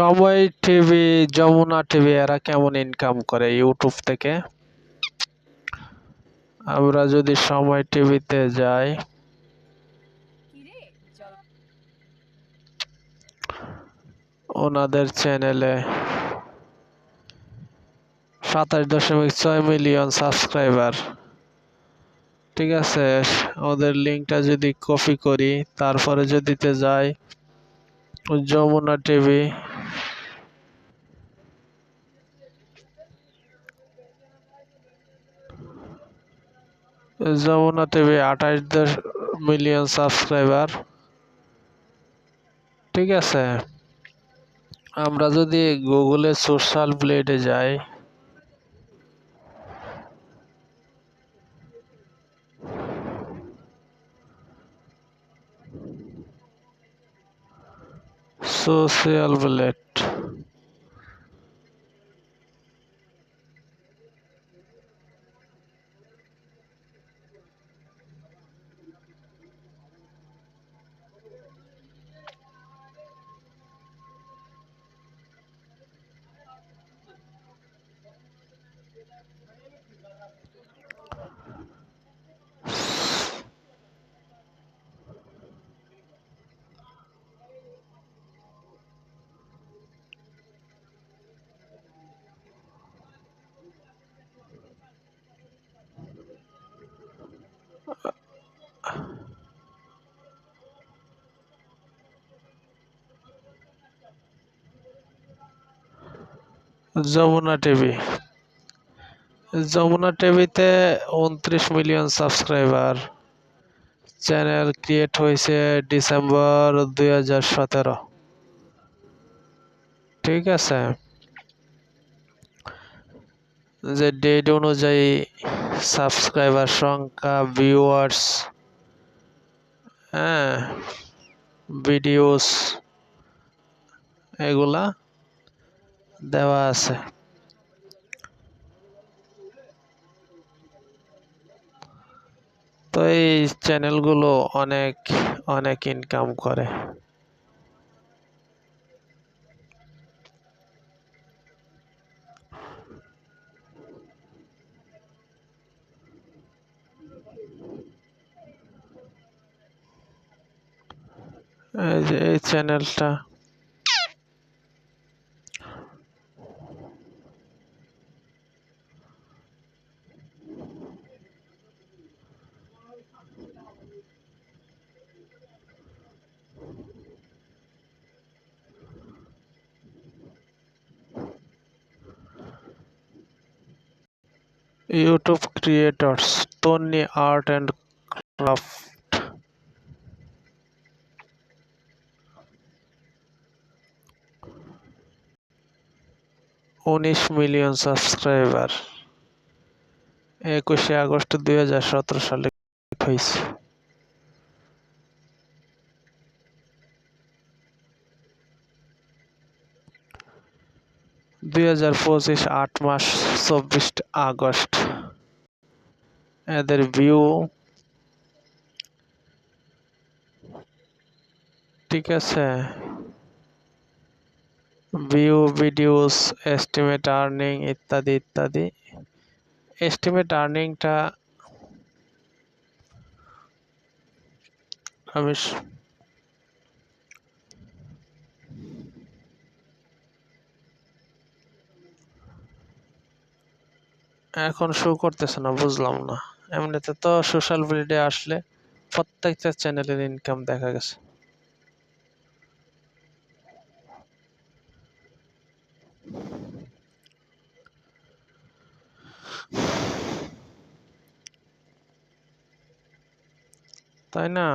সময় TV Jamuna TV এরা কেমন ইনকাম করে ইউটিউব থেকে? আমরা যদি সময় টিভিতে যাই। ওনাদের চ্যানেলে সাতাশ দশমিক ছয় মিলিয়ন সাবস্ক্রাইবার ঠিক আছে ওদের লিঙ্কটা যদি কপি করি তারপরে যদিতে যাই যমুনা টিভি যমুনা টিভি আঠাশ দশ মিলিয়ন সাবস্ক্রাইবার। ঠিক আছে? আমরা যদি গুগলে সোশ্যাল ব্লেডে যাই social blade Jamuna TV Jamuna টিভিতে উনত্রিশ মিলিয়ন সাবস্ক্রাইবার। চ্যানেল ক্রিয়েট হয়েছে ডিসেম্বর দুই হাজার সতেরো। ঠিক আছে? যে ডেট অনুযায়ী সাবস্ক্রাইবার সংখ্যা ভিউয়ার্স হ্যাঁ ভিডিওস এগুলা দেওয়া আছে। তো এই চ্যানেলগুলো অনেক অনেক ইনকাম করে। এই যে এই চ্যানেলটা YouTube creators Tonni art and craft উনিশ মিলিয়ন সাবস্ক্রাইবার। একুশে আগস্ট দুই হাজার সতেরো সালে হয়েছে। দুই হাজার পঁচিশ আট মাস চব্বিশ আগস্ট। এদের ভিউ ঠিক আছে। ভিউ ভিডিওস এস্টিমেট আর্নিং ইত্যাদি ইত্যাদি। এস্টিমেট আর্নিংটা আমি এখন শো করতেছে না, বুঝলাম না। এমনিতে তো সোশ্যাল মিডিয়া আসলে প্রত্যেকটা চ্যানেলের ইনকাম দেখা গেছে। তাই না?